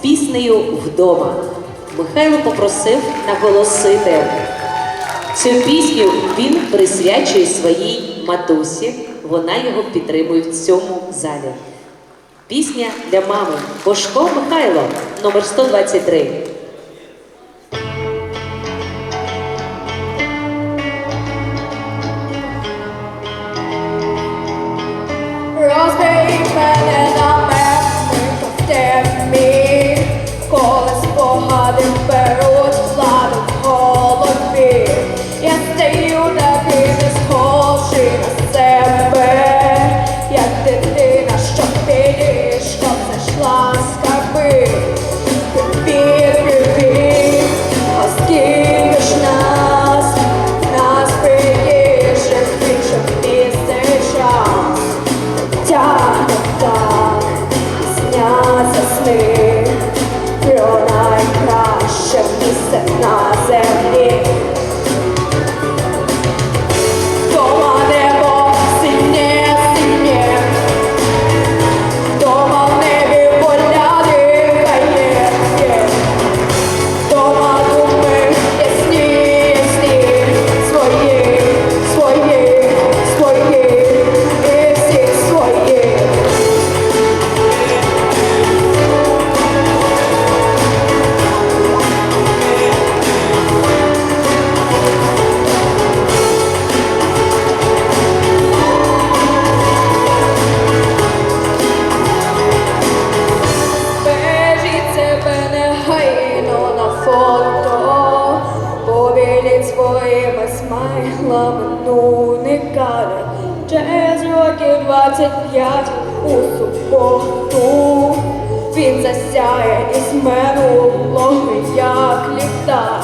піснею вдома. Михайло попросив наголосити. Цю пісню він присвячує своїй матусі. Вона його підтримує в цьому залі. Пісня для мами. Бошко Михайло, номер 123. hard and fair. Своїми смайлами, ну не каде. Через років 25 у суботу він засяє із минулого, як літа.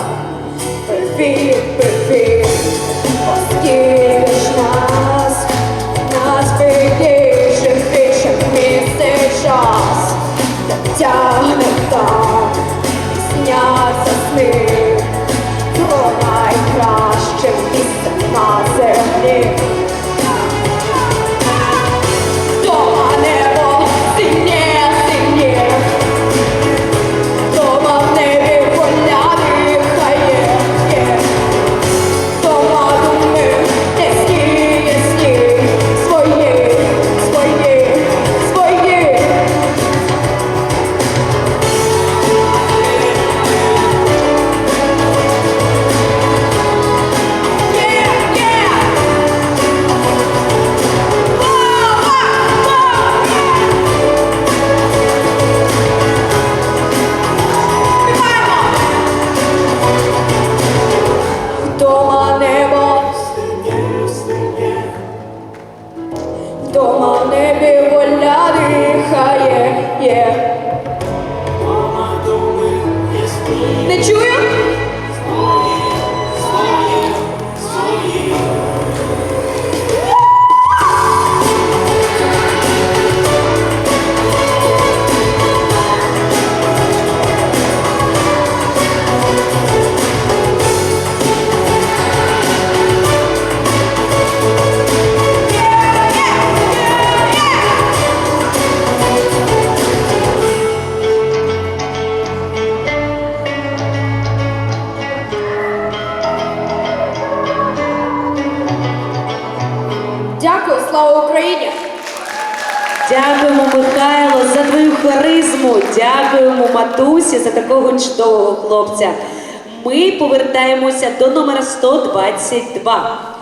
Не чую? Дякую, слава Україні! Дякуємо, Михайло, за твою харизму. Дякуємо матусі за такого чудового хлопця. Ми повертаємося до номера 122.